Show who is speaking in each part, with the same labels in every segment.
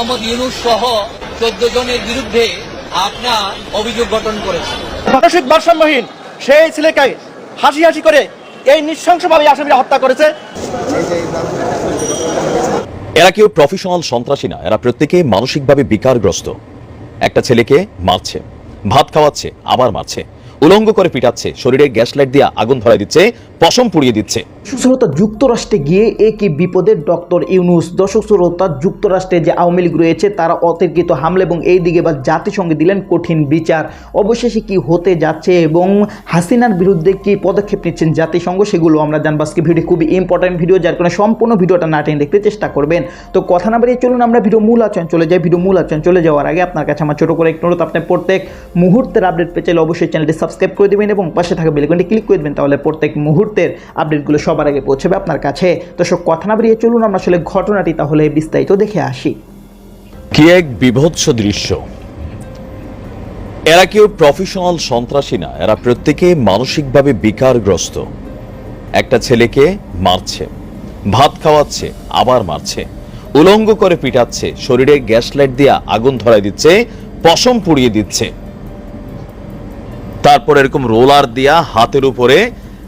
Speaker 1: মোহাম্মদ ইউনুস সহ চোদ্দ জনের বিরুদ্ধে আপনার অভিযোগ গঠন করেছে।
Speaker 2: মানসিক ভারসাম্যহীন সেই ছেলেকে হাসি হাসি করে এই নৃশংসভাবে আসামিরা হত্যা করেছে।
Speaker 3: এরা কেউ প্রফেশনাল সন্ত্রাসী না এরা প্রত্যেকে মানসিকভাবে বিকারগ্রস্ত। একটা ছেলেকে মারছে ভাত খাওয়াচ্ছে আবার মারছে উলঙ্গ করে পিটাচ্ছে শরীরে গ্যাস লাইট দিয়ে আগুন ধরাই দিচ্ছে পশম পুড়িয়ে দিচ্ছে।
Speaker 4: সুশ্রোতা যুক্তরাষ্ট্রে গিয়ে এ একই বিপদের ডক্টর ইউনুস, দর্শক শ্রোতা, যুক্তরাষ্ট্রে যে আওয়ামী লীগ রয়েছে, তারা অতর্কিত হামলা এবং এই দিকে বা জাতিসংঘে দিলেন কঠিন বিচার। অবশেষে কি হতে যাচ্ছে এবং হাসিনার বিরুদ্ধে কি পদক্ষেপ নিচ্ছেন জাতিসংঘ, সেগুলো আমরা জানব আজকে ভিডিও খুবই ইম্পর্টেন্ট ভিডিও, যার কারণে সম্পূর্ণ ভিডিওটা না টেনে দেখতে চেষ্টা করবেন। তো কথা না বাড়িয়ে চলুন আমরা ভিডিও মূল আচরণ চলে যাই। ভিডিও মূল আচরণ চলে যাওয়ার আগে আপনার কাছে আমার ছোট করে একটু অনুরোধ। আপনি প্রত্যেক মুহূর্তের আপডেট পেয়ে চাইলে অবশ্যই চ্যানেলটি সাবস্ক্রাইব করে দেবেন এবং পাশে থাকা বেলকনটি ক্লিক করে দেবেন, তাহলে প্রত্যেক মুহূর্তের আপডেটগুলো সবার আগে পৌঁছবে আপনার কাছে। তো সব কথা না বাড়িয়ে চলুন, আমরা আসলে ঘটনাটি তাহলে বিস্তারিত দেখে আসি।
Speaker 3: কি এক বিভৎস দৃশ্য? এরা কেউ প্রফেশনাল সন্ত্রাসী না, এরা প্রত্যেকে মানসিকভাবে বিকারগ্রস্ত। একটা ছেলেকে মারছে, ভাত খাওয়াচ্ছে, আবার মারছে, উলঙ্গ করে পিটাচ্ছে, শরীরে গ্যাস লাইট দিয়ে আগুন ধরাই দিচ্ছে, পশম পুড়িয়ে দিচ্ছে। তারপর এরকম রোলার দিয়া হাতের উপরে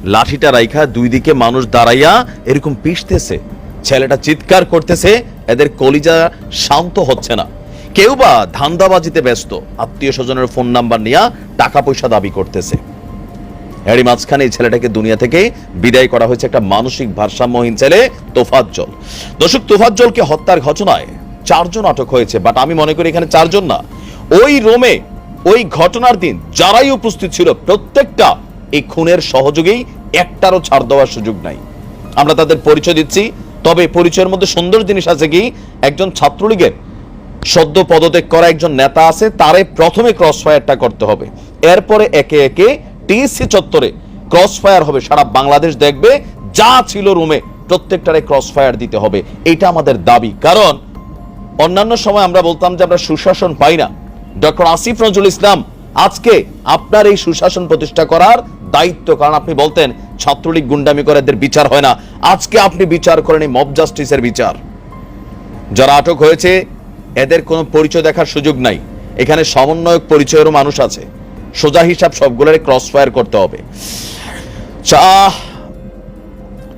Speaker 3: লাঠিটা রাইখা দুই দিকে মানুষ দাঁড়াইয়া এরকম পিষতেছে। ছেলেটা চিৎকার করতেছে, এদের কলিজা শান্ত হচ্ছে না। কেউ বা ধান্দাবাজিতে ব্যস্ত। আত্মীয় স্বজনের ফোন নাম্বার নিয়ে টাকা পয়সা দাবি করতেছে। এরই মাঝখানে এই ছেলেটাকে দুনিয়া থেকে বিদায় করা হয়েছে একটা মানসিক ভারসাম্যহীন ছেলে, তোফাজ্জল। দর্শক, তোফাজ্জলকে হত্যার ঘটনায় চারজন আটক হয়েছে বাট আমি মনে করি এখানে চারজন না। ওই রোমে ওই ঘটনার দিন যারাই উপস্থিত ছিল, প্রত্যেকটা এই খুনের সহযোগী একটারও ছাড় দেওয়ার সুযোগ নাই। আমরা তাদের পরিচয় দিচ্ছি, তবে পরিচয়ের মধ্যে সুন্দর জিনিস আছে কি, একজন ছাত্রলীগের সদ্য পদত্যাগ করা একজন নেতা আছে, তারে প্রথমে ক্রস ফায়ারটা করতে হবে। এরপরে একে একে টিএসসি চত্বরে ক্রস ফায়ার হবে, সারা বাংলাদেশ দেখবে, যা ছিল রুমে প্রত্যেকটারে ক্রস ফায়ার দিতে হবে। এটা আমাদের দাবি। কারণ অন্যান্য সময় আমরা বলতাম যে আমরা সুশাসন পাই না। ডক্টর আসিফ নজরুল ইসলাম, আজকে আপনার এই সুশাসন প্রতিষ্ঠা করার দায়িত্ব, কারণ আপনি বলতেন ছাত্রলীগ গুন্ডামি করে এদের বিচার হয় না। আজকে আপনি বিচার করেন মব জাস্টিসের বিচার। যারা আটক হয়েছে, এদের কোনো পরিচয় দেখার সুযোগ নাই। এখানে সমন্বয়ক পরিচয়েরও মানুষ আছে। সোজা হিসাব সবগুলোর ক্রস ফায়ার করতে হবে।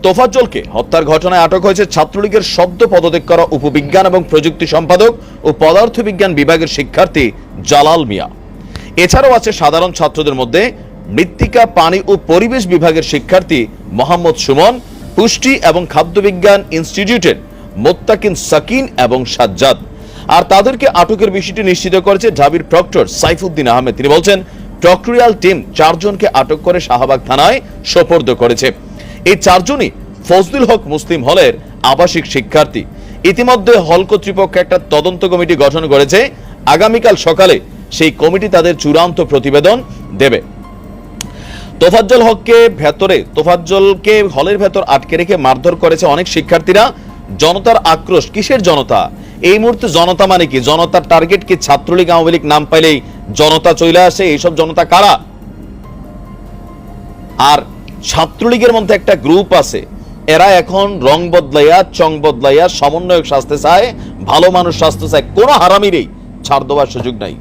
Speaker 3: তোফাজ্জলকে হত্যার ঘটনায় আটক হয়েছে ছাত্রলীগের সদ্য পদত্যাগ করা উপবিজ্ঞান এবং প্রযুক্তি সম্পাদক ও পদার্থবিজ্ঞান বিভাগের শিক্ষার্থী জালাল মিয়া। এছাড়াও আছে সাধারণ ছাত্রদের মধ্যে মৃত্তিকা, পানি ও পরিবেশ বিভাগের শিক্ষার্থী মোহাম্মদ সুমন, পুষ্টি এবং খাদ্যবিজ্ঞান ইনস্টিটিউটের মোত্তাকিন সাকিন এবং সাজ্জাদ। আর তাদেরকে আটকের বিষয়টি নিশ্চিত করেছে ঢাবির প্রক্টর সাইফুদ্দিন আহমেদ। তিনি বলছেন, প্রক্টোরিয়াল টিম চারজনকে আটক করে শাহবাগ থানায় সোপর্দ করেছে। এই চারজনই ফজলুল হক মুসলিম হলের আবাসিক শিক্ষার্থী। ইতিমধ্যে হল কর্তৃপক্ষ একটা তদন্ত কমিটি গঠন করেছে। আগামীকাল সকালে সেই কমিটি তাদের চূড়ান্ত প্রতিবেদন দেবে। তোফাজ্জল হককে ভেতরে, তোফাজ্জলকে হলের ভেতর আটকে রেখে মারধর করেছে অনেক শিক্ষার্থীরা। জনতার আক্রোশ, কিসের জনতা? এই মুহূর্তে জনতা মানে কি? জনতার টার্গেট কি? ছাত্রলীগ, আওয়ামী লীগ নাম পাইলেই জনতা চলে আসে, এইসব জনতা কারা? আর ছাত্রলীগের মধ্যে একটা গ্রুপ আছে। এরা এখন রং বদলাইয়া, চং বদলাইয়া সমন্বয়ক শাস্তে চায়, ভালো মানুষ স্বাস্থ্য চায়। কোনো হারামিরই ছাড় দেওয়ার সুযোগ নাই।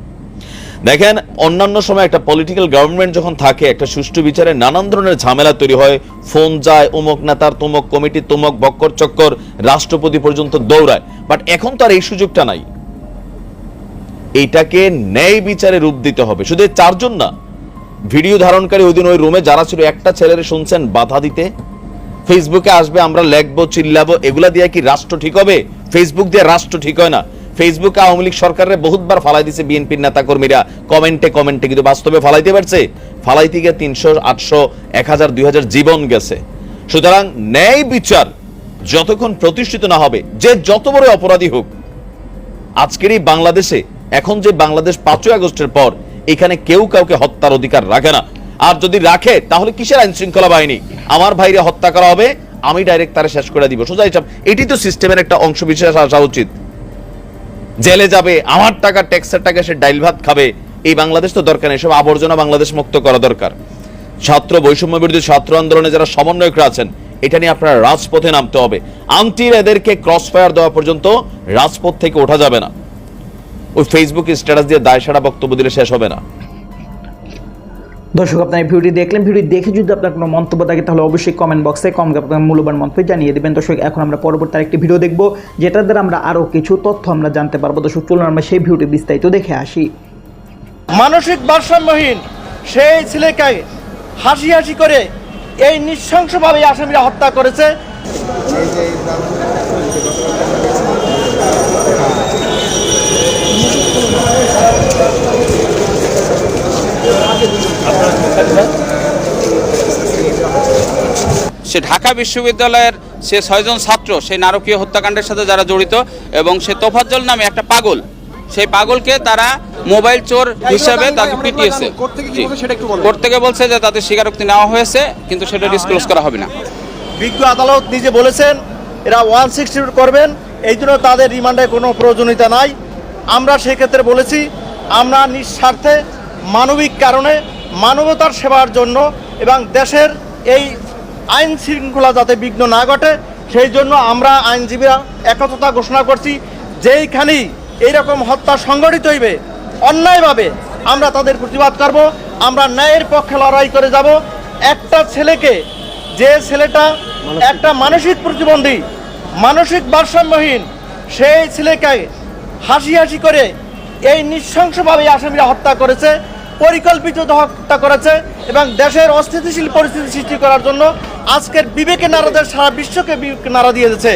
Speaker 3: দেখেন, অন্যান্য সময় একটা পলিটিক্যাল গভর্নমেন্ট যখন থাকে, একটা সুষ্ঠু বিচারে নানান ধরনের ঝামেলা তৈরি হয়। ফোন যায় অমুক নেতার তমুক, কমিটি তমুক, বক্কর চক্কর, রাষ্ট্রপতি পর্যন্ত দৌড়ায়। বাট এখন তো আর এই সুযোগটা নাই। এইটাকে ন্যায় বিচারে রূপ দিতে হবে। শুধু চারজন না, ভিডিও ধারণকারী ওই দিন ওই রুমে যারা ছিল, একটা ছেলের শুনছেন, বাধা দিতে। ফেসবুকে আসবে, আমরা লেখবো, চিল্লাবো, এগুলা দিয়ে কি রাষ্ট্র ঠিক হবে? ফেসবুক দিয়ে রাষ্ট্র ঠিক হয় না। ফেসবুকে আওয়ামী লীগ সরকারের বহুতবার ফালাই দিছে বিএনপির নেতা কর্মীরা কমেন্টে কমেন্টে কিন্তু বাস্তবে ফালাইতে পারছে। ফালাইতে গিয়ে তিনশো, আটশো, এক হাজার, দুই হাজার জীবন গেছে। সুতরাং ন্যায় বিচার যতক্ষণ প্রতিষ্ঠিত না হবে, যে যত বড় অপরাধী হোক, আজকের এই বাংলাদেশে, এখন যে বাংলাদেশ পাঁচই আগস্টের পর, এখানে কেউ কাউকে হত্যার অধিকার রাখে না। আর যদি রাখে, তাহলে কিসের আইন শৃঙ্খলা বাহিনী? আমার ভাইরে হত্যা করা হবে, আমি ডাইরেক্ট তারে শেষ করে দিব। সোজা হিসাব, এটি তো সিস্টেমের একটা অংশ বিশেষ আসা উচিত। জেলে যাবে, আমার টাকা ট্যাক্সের টাকা সে ডাইল ভাত খাবে, এই বাংলাদেশ তো দরকার এসব সব আবর্জনা বাংলাদেশ মুক্ত করা দরকার। ছাত্র বৈষম্য বিরোধী ছাত্র আন্দোলনে যারা সমন্বয়করা আছেন, এটা নিয়ে আপনারা রাজপথে নামতে হবে। আন্টির এদেরকে ক্রস ফায়ার দেওয়া পর্যন্ত রাজপথ থেকে ওঠা যাবে না। ওই ফেসবুক স্ট্যাটাস দিয়ে দায় সারা বক্তব্য দিলে শেষ হবে না।
Speaker 4: দর্শক, আপনার ভিডিওটি দেখলেন। ভিডিও দেখে যদি আপনার কোনো মন্তব্য থাকে, তাহলে অবশ্যই কমেন্ট বক্সে কম আপনার মূল্যবান মন্তব্য জানিয়ে দেবেন। দর্শক, এখন আমরা পরবর্তী আরেকটি ভিডিও দেখব, যেটার দ্বারা আমরা আরও কিছু তথ্য আমরা জানতে পারব। দর্শক, চলুন আমরা সেই ভিডিওটি বিস্তারিত দেখে আসি।
Speaker 2: মানসিক ভারসাম্যহীন সেই ছেলেকে হাসি হাসি করে এই নৃশংসভাবে আসামিরা হত্যা করেছে।
Speaker 5: সে ঢাকা বিশ্ববিদ্যালয়ের সে ছয়জন ছাত্র, সেই নারকীয় হত্যাকাণ্ডের সাথে যারা জড়িত এবং সে তোফাজ্জল নামে একটা পাগল, সেই পাগলকে তারা মোবাইল চোর হিসাবে তাকে পিটিয়েছে। কোর্ট থেকে বলছে যে তাদের স্বীকারোক্তি নেওয়া হয়েছে, কিন্তু সেটা ডিসক্লোজ করা হবে না।
Speaker 2: বিজ্ঞ আদালত নিজে বলেছেন, এরা ওয়ান সিক্সটি করবেন, এই জন্য তাদের রিমান্ডে কোনো প্রয়োজনীয়তা নাই। আমরা সেক্ষেত্রে বলেছি, আমরা নিঃস্বার্থে মানবিক কারণে মানবতার সেবার জন্য এবং দেশের এই আইন শৃঙ্খলা যাতে বিঘ্ন না ঘটে সেই জন্য আমরা আইনজীবীরা একতা ঘোষণা করছি যেইখানেই এইরকম হত্যা সংগঠিত হইবে অন্যায়ভাবে আমরা তাদের প্রতিবাদ করব আমরা ন্যায়ের পক্ষে লড়াই করে যাব। একটা ছেলেকে যে ছেলেটা একটা মানসিক প্রতিবন্ধী মানসিক ভারসাম্যহীন সেই ছেলেকে হাসি হাসি করে এই নৃশংসভাবে আসামিরা হত্যা করেছে। পরিকল্পিত হত্যা করেছে এবং দেশের অস্থিতিশীল পরিস্থিতি সৃষ্টি করার জন্য আজকের বিবেকে নারাদের সারা বিশ্বকে বিবেকে নাড়া দিয়ে দিয়েছে।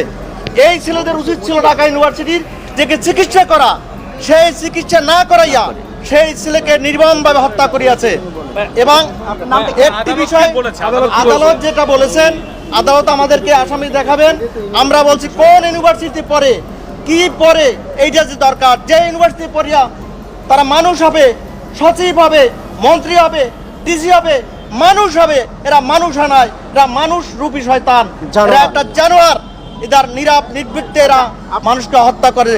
Speaker 2: এই ছেলেদের উচিত ছিল ঢাকা ইউনিভার্সিটির যে চিকিৎসা করা সেই চিকিৎসা না করাইয়া সেই ছেলেকে নির্মমভাবে হত্যা করিয়াছে। এবং একটি বিষয় আদালত যেটা বলেছেন আদালত আমাদেরকে আসামি দেখাবেন। আমরা বলছি কোন ইউনিভার্সিটি পড়ে কি পড়ে এইটা যে দরকার। যে ইউনিভার্সিটি পড়িয়া তারা মানুষ হবে সচিব হবে মন্ত্রী হবে ডিসি হবে মানুষ হবে। এরা মানুষ নয় এরা মানুষ রূপী শয়তান। এরা একটা জানোয়ার। এদের নিরাপ নির্বৃত্তে এরা মানুষকে হত্যা করে।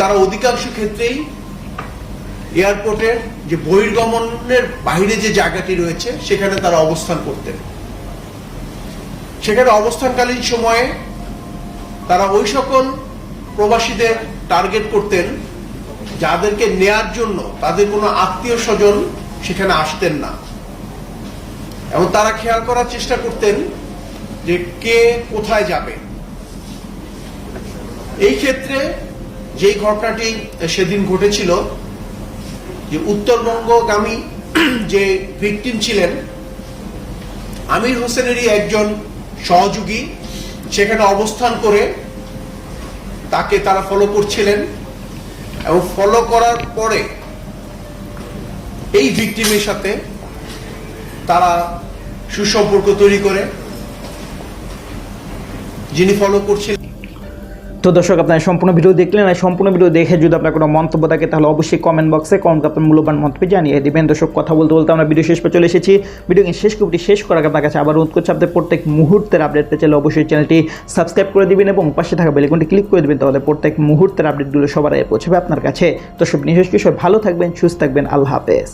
Speaker 6: তারা অধিকাংশ ক্ষেত্রেই এয়ারপোর্টের যে বহির্গমনের বাইরে যে জায়গাটি রয়েছে সেখানে তারা অবস্থান করতেন। সেখানে অবস্থানকালীন সময়ে তারা ওই সকল প্রবাসীদের টার্গেট করতেন, যাদেরকে নেয়ার জন্য তাদের কোনো আত্মীয় স্বজন সেখানে আসতেন না। এবং তারা খেয়াল করার চেষ্টা করতেন যে কে কোথায় যাবে। এই ক্ষেত্রে যেই ঘটনাটি সেদিন ঘটেছিল, যে উত্তরবঙ্গগামী যে ভিকটিম ছিলেন, আমির হোসেনেরই একজন সহযোগী, সেখানে অবস্থান করে তাকে তারা ফলো করছিলেন এবং ফলো করার পরে এই ভিকটিমের সাথে তারা সুসম্পর্ক তৈরি করে, যিনি ফলো করছিলেন
Speaker 4: তো দর্শক, আপনার সম্পূর্ণ ভিডিও দেখলেন আর সম্পূর্ণ ভিডিও দেখে যদি আপনার কোনো মন্তব্য থাকে, তাহলে অবশ্যই কমেন্ট বক্সে কমেন্ট আপনার মূল্যবান মন্তব্য জানিয়ে দিবেন। দর্শক, কথা বলতে বলতে আমরা ভিডিও শেষ পর চলে এসেছি। ভিডিও শেষ কপটি শেষ করার আপনার কাছে আবার অনুরোধ করছি, আপনাদের প্রত্যেক মুহূর্তের আপডেট পেতে চাইলে অবশ্যই চ্যানেলটি সাবস্ক্রাইব করে দিবেন এবং পাশে থাকা বেলিকনটি ক্লিক করে দিবেন, তাহলে প্রত্যেক মুহূর্তের আপডেটগুলো সবার আগে পৌঁছবে আপনার কাছে। সব নিশ্চয়ই সব ভালো থাকবেন, সুস্থ থাকবেন, আল্লাহ হাফেজ।